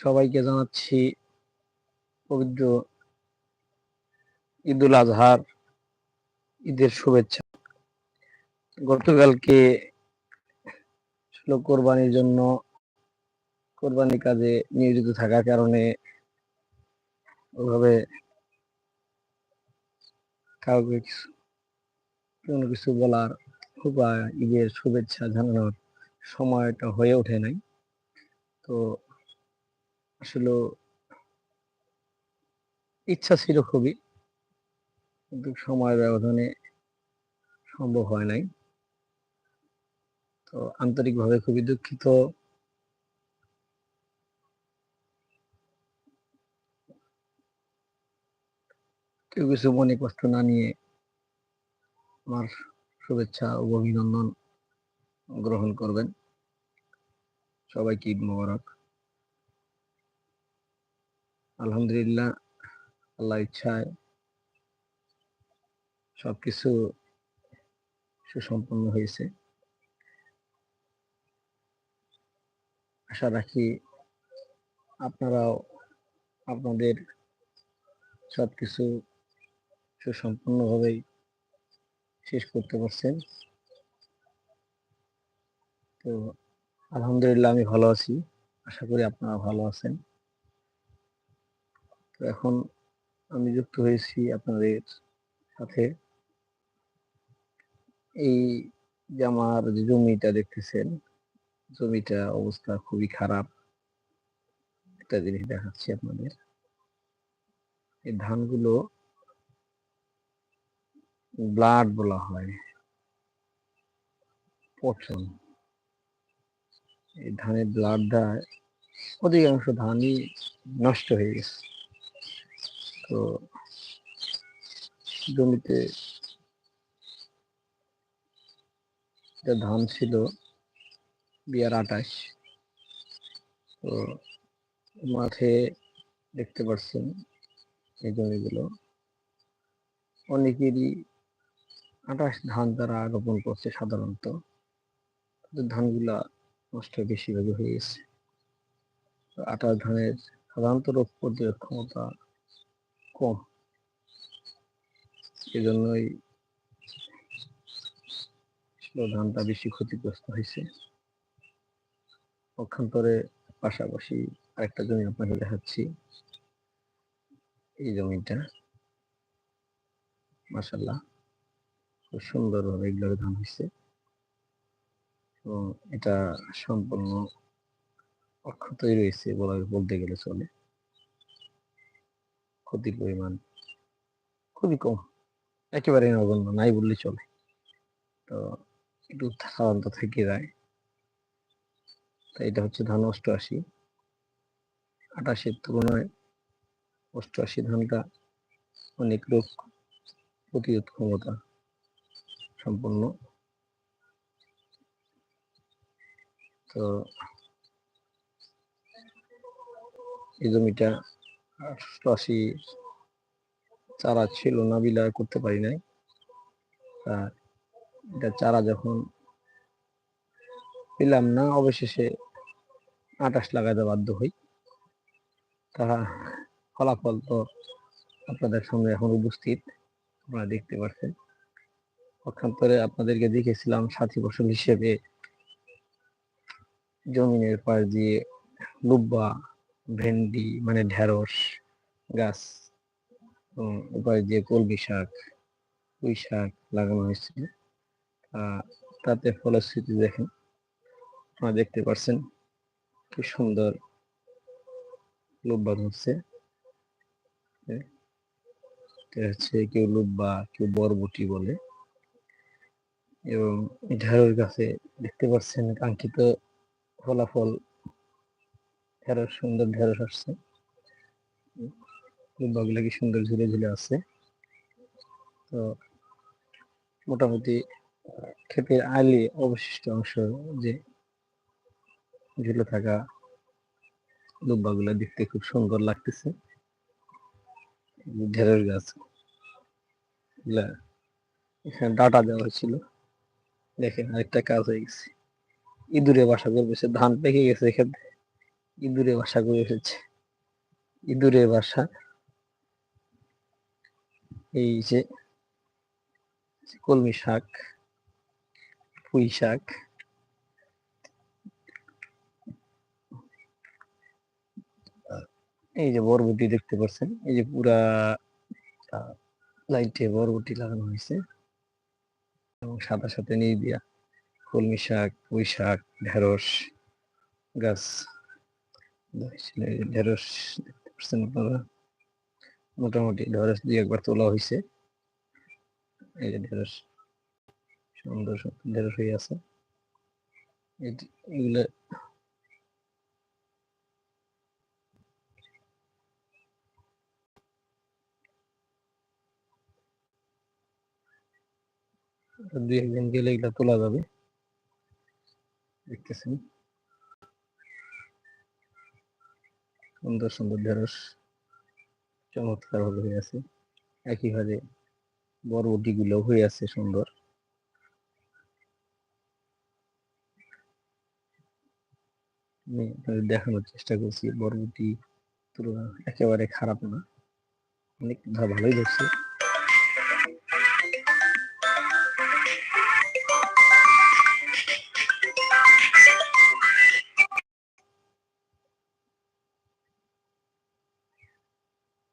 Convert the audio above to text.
সবাইকে জানাচ্ছি পবিত্র ঈদুল আজহার ঈদের শুভেচ্ছা। গতকালকে কোরবানির জন্য কোরবানি কাজে নিয়োজিত থাকার কারণে ওভাবে কাউকে কিছু কোনো কিছু বলার বা ঈদের শুভেচ্ছা জানানোর সময়টা হয়ে ওঠে নাই। তো আসলে ইচ্ছা ছিল খুবই, কিন্তু সময়ের ব্যবধানে সম্ভব হয় নাই। তো আন্তরিকভাবে খুবই দুঃখিত। কেউ কিছু মনে কষ্ট না নিয়ে আমার শুভেচ্ছা ও অভিনন্দন গ্রহণ করবেন। সবাইকে ঈদ মোবারক। আলহামদুলিল্লাহ, আল্লাহ ইচ্ছায় সবকিছু সুসম্পন্ন হয়েছে। আশা রাখি আপনারাও আপনাদের সবকিছু সুসম্পন্নভাবেই শেষ করতে পারছেন। তো আলহামদুলিল্লাহ আমি ভালো আছি। আশা করি আপনারা ভালো আছেন। তো এখন আমি যুক্ত হয়েছি আপনাদের সাথে। এই যে আমার যে জমিটা দেখতেছেন, জমিটা অবস্থা খুবই খারাপ। একটা জিনিস দেখাচ্ছি আপনাদের। এই ধানগুলো ব্লাড বলা হয়। পচন। এই ধানের ব্লাডটা অধিকাংশ ধানই নষ্ট হয়ে গেছে। তো জমিতে ধান ছিল, বিয়ার আটাশ। তো মাঠে দেখতে পাচ্ছেন এই জমিগুলো। অনেকেরই আটাশ ধান তারা রোপণ করছে সাধারণত। তাদের ধানগুলা নষ্ট বেশিরভাগই হয়ে গেছে। আটাশ ধানের সাধারণত রোগ প্রতিরোধ ক্ষমতা কম। এজন্যই ধানটা বেশি ক্ষতিগ্রস্ত হয়েছে। পক্ষান্তরে পাশাপাশি আরেকটা জমি আপনাকে দেখাচ্ছি। এই জমিটা মাসাল্লাহ খুব সুন্দরভাবে এগুলোর ধান হয়েছে। এবং এটা সম্পূর্ণ অক্ষতই রয়েছে বলা বলতে গেলে চলে। ক্ষতির পরিমাণ খুবই কম। একেবারে নগণ্য, নাই বললে চলে। তো একটু সাধারণত থেকে যায় তো এটা হচ্ছে ধান অষ্টআশি। আটাশের তুলনায় অষ্টআশি ধানটা অনেক রোগ প্রতিরোধ ক্ষমতা সম্পন্ন। তো এই জমিটা চারা ছিল না, বিলায় করতে পারি নাই। এটা চারা যখন পেলাম না, অবশেষে আটাশ লাগাতে বাধ্য হই। তারা ফলাফল তো আপনাদের সামনে এখন উপস্থিত, আপনারা দেখতে পাচ্ছেন পক্ষান্তরে আপনাদেরকে দেখেছিলাম সাথী ফসল হিসেবে জমিনের পাশ দিয়ে লুব্বা ভেন্ডি মানে ঢেঁড়স গাছ উপায় দিয়ে কলমি শাক, পুঁই শাক লাগানো হয়েছিল। তাতে ফলশ্রুতি দেখেন। আপনারা দেখতে পাচ্ছেন কি সুন্দর লুব্বা ধরছে। হচ্ছে কেউ লুব্বা, কেউ বরবটি বলে। এবং ঢেঁড়স গাছে দেখতে পাচ্ছেন কাঙ্ক্ষিত ফলাফল ঢেঁড়স সুন্দর ঢেঁড়স আসছে। লুব্বাগুলো কি সুন্দর ঝুলে ঝুলে আছে। তো মোটামুটি, ক্ষেতের আলি অবশিষ্ট অংশ যে ঝুলে থাকা দুব্বাগুলো দেখতে খুব সুন্দর লাগতেছে। ঢেঁড়স গাছ এখানে ডাটা দেওয়া হয়েছিল। দেখেন আরেকটা কাজ হয়ে গেছে। ইঁদুরে বাসা করবে, সে ধান পেকে গেছে এখানে ইঁদুরে বাসা করে এসেছে ইঁদুরের বাসা। এই যে কলমি শাক, পুঁই শাক। এই যে বরবটি দেখতে পাচ্ছেন, এই যে পুরা লাইটে বরবটি লাগানো হয়েছে। এবং সাদা সাথে নিয়ে দিয়া কলমি শাক, পুঁই শাক, ঢেঁড়স, গাছ। ঢেঁড়স দেখতে পাচ্ছেন আপনারা। মোটামুটি ঢেঁড়স দুই একবার তোলা হয়েছে এই যে ঢেঁড়স, সুন্দর ঢেঁড়স হয়ে আছে। এগুলা দুই একদিন গেলে এগুলা তোলা যাবে। দেখতেছেন। সুন্দর সুন্দর ঢেঁড়স চমৎকার ভাবে হয়ে আছে। একইভাবে বরবটিগুলো হয়ে আছে সুন্দর। আমি আপনাদের দেখানোর চেষ্টা করছি বরবটি তুলনা একেবারে খারাপ না। অনেক ভালোই ধরছে।